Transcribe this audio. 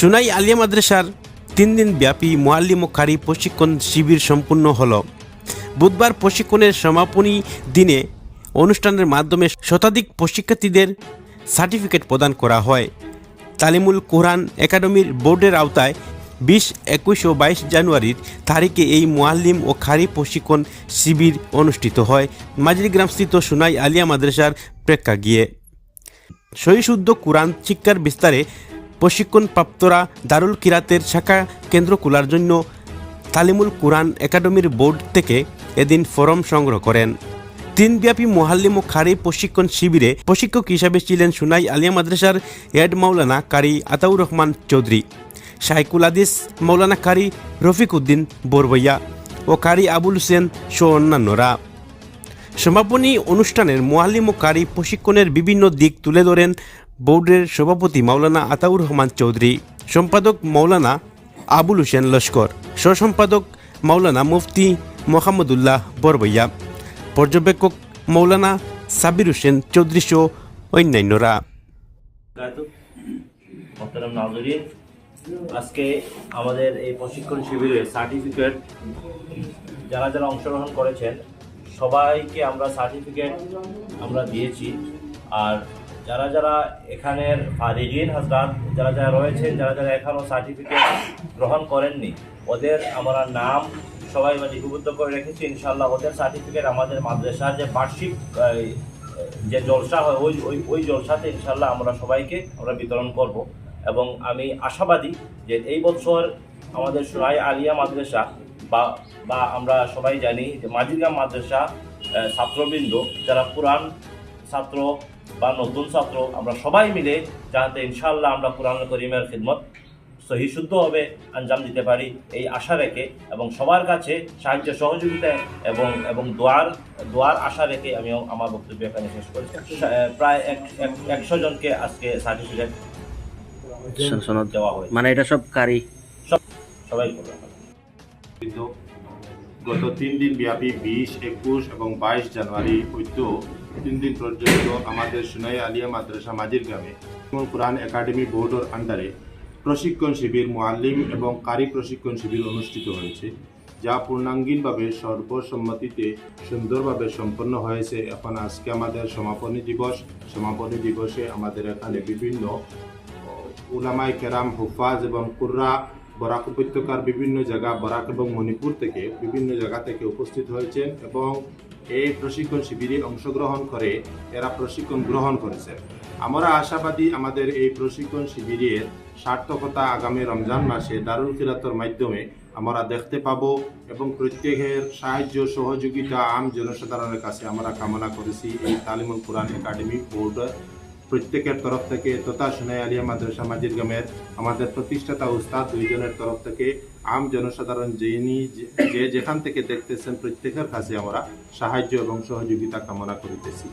সুনাই আলিয়া মাদ্রাসার তিন দিন ব্যাপী মোয়াল্লিম ও কারি প্রশিক্ষণ শিবির সম্পূর্ণ হল। বুধবার প্রশিক্ষণের সমাপনী দিনে অনুষ্ঠানের মাধ্যমে শতাধিক প্রশিক্ষার্থীদের সার্টিফিকেট প্রদান করা হয়। তালিমুল কোরআন একাডেমির বোর্ডের আওতায় বিশ, একুশ ও বাইশ জানুয়ারির তারিখে এই মোয়াল্লিম ও খারি প্রশিক্ষণ শিবির অনুষ্ঠিত হয়। মাঝিরগ্রামস্থিত সুনাই আলিয়া মাদ্রাসার প্রেক্ষাগৃহে। সহিশুদ্ধ কোরআন শিক্ষার বিস্তারে প্রশিক্ষণপ্রাপ্তরা দারুল কিরাতের শাখা কেন্দ্র খোলার জন্য তালিমুল কোরআন একাডেমির বোর্ড থেকে এদিন ফরম সংগ্রহ করেন। দিনব্যাপী মোহাল্লিম ও খারি প্রশিক্ষণ শিবিরে প্রশিক্ষক হিসাবে ছিলেন সুনাই আলিয়া মাদ্রাসার হেড মাওলানা কারি আতাউর রহমান চৌধুরী, শাইকুল আদিস মৌলানা কারি রফিক উদ্দিন বরবইয়া ও কারি আবুল হোসেন সহ অন্যান্যরা। সমাপনী অনুষ্ঠানের মোয়াল্লিম ও কারি প্রশিক্ষণের বিভিন্ন দিক তুলে ধরেন বোর্ডের সভাপতি মাওলানা আতাউর রহমান চৌধুরী, সম্পাদক মাওলানা আবুল হোসেন লস্কর, সহসম্পাদক মাওলানা মুফতি মোহাম্মদুল্লাহ বরবইয়া, পর্যবেক্ষক মৌলানা সাবির হোসেন চৌধুরী সহ অন্যান্যরা। আজকে আমাদের এই প্রশিক্ষণ শিবিরে সার্টিফিকেট যারা যারা অংশগ্রহণ করেছেন, সবাইকে আমরা সার্টিফিকেট আমরা দিয়েছি। আর যারা যারা এখানের ফারিগিন হাজরাত, যারা যারা রয়েছেন, যারা যারা এখনও সার্টিফিকেট গ্রহণ করেননি, ওদের আমরা নাম সবাই লিপিবদ্ধ করে রেখেছি ইনশাল্লাহ ওদের সার্টিফিকেট আমাদের মাদ্রাসার যে বার্ষিক যে জলসা হয়, ওই ওই ওই জলসাতে ইনশাল্লাহ আমরা সবাইকে আমরা বিতরণ করব। এবং আমি আশাবাদী যে এই বছর আমাদের সোনাই আলিয়া মাদ্রাসা বা বা আমরা সবাই জানি যে মাঝিরগাম মাদ্রাসা ছাত্রবৃন্দ, যারা পুরাণ ছাত্র বা নতুন ছাত্র আমরা সবাই মিলে যাতে ইনশাল্লাহ আমরা কোরআন করিমের খিদমত সহি শুদ্ধভাবে আঞ্জাম দিতে পারি এই আশা রেখে এবং সবার কাছে সাহায্য সহযোগিতা এবং এবং দোয়ার দোয়ার আশা রেখে আমি আমার বক্তব্য এখানে শেষ করছি। সা- প্রায় এক এক- একশো জনকে আজকে সার্টিফিকেট দেওয়া হয়েছে। মানে এটা সব কারি? সব সবাই করবে কিন্তু গত তিন দিন ব্যাপী বিশ, একুশ এবং বাইশ জানুয়ারি ঐত্য তিন দিন পর্যন্ত আমাদের সুনাই আলিয়া মাদ্রাসা মাজির গ্রামে কোরআন একাডেমি বোর্ডের আন্ডারে প্রশিক্ষণ শিবির মোয়াল্লিম এবং কারি প্রশিক্ষণ শিবির অনুষ্ঠিত হয়েছে, যা পূর্ণাঙ্গীনভাবে সর্বসম্মতিতে সুন্দরভাবে সম্পন্ন হয়েছে। এখন আজকে আমাদের সমাপনী দিবস। সমাপনী দিবসে আমাদের এখানে বিভিন্ন উলামাই কেরাম, হুফাজ এবং কুর্রা বরাক উপত্যকার বিভিন্ন জায়গা, বরাক এবং মণিপুর থেকে বিভিন্ন জায়গা থেকে উপস্থিত হয়েছেন এবং এই প্রশিক্ষণ শিবিরে অংশগ্রহণ করে এরা প্রশিক্ষণ গ্রহণ করেছেন আমরা আশাবাদী আমাদের এই প্রশিক্ষণ শিবিরের সার্থকতা আগামী রমজান মাসে দারুল কিরাতর মাধ্যমে আমরা দেখতে পাবো এবং প্রত্যেকের সাহায্য, সহযোগিতা আম জনসাধারণের কাছে আমরা কামনা করেছি। এই তালিমুল কোরআন একাডেমি বোর্ডের প্রত্যেকের তরফ থেকে তথা সোনাই আলিয়া মাদ্রাসা মাজির গ্রামের আমাদের প্রতিষ্ঠাতা উস্তাদ দুইজনের তরফ থেকে আম জনসাধারণ যিনি যে- যেখান থেকে দেখতেছেন প্রত্যেকের কাছে আমরা সাহায্য এবং সহযোগিতা কামনা করিতেছি।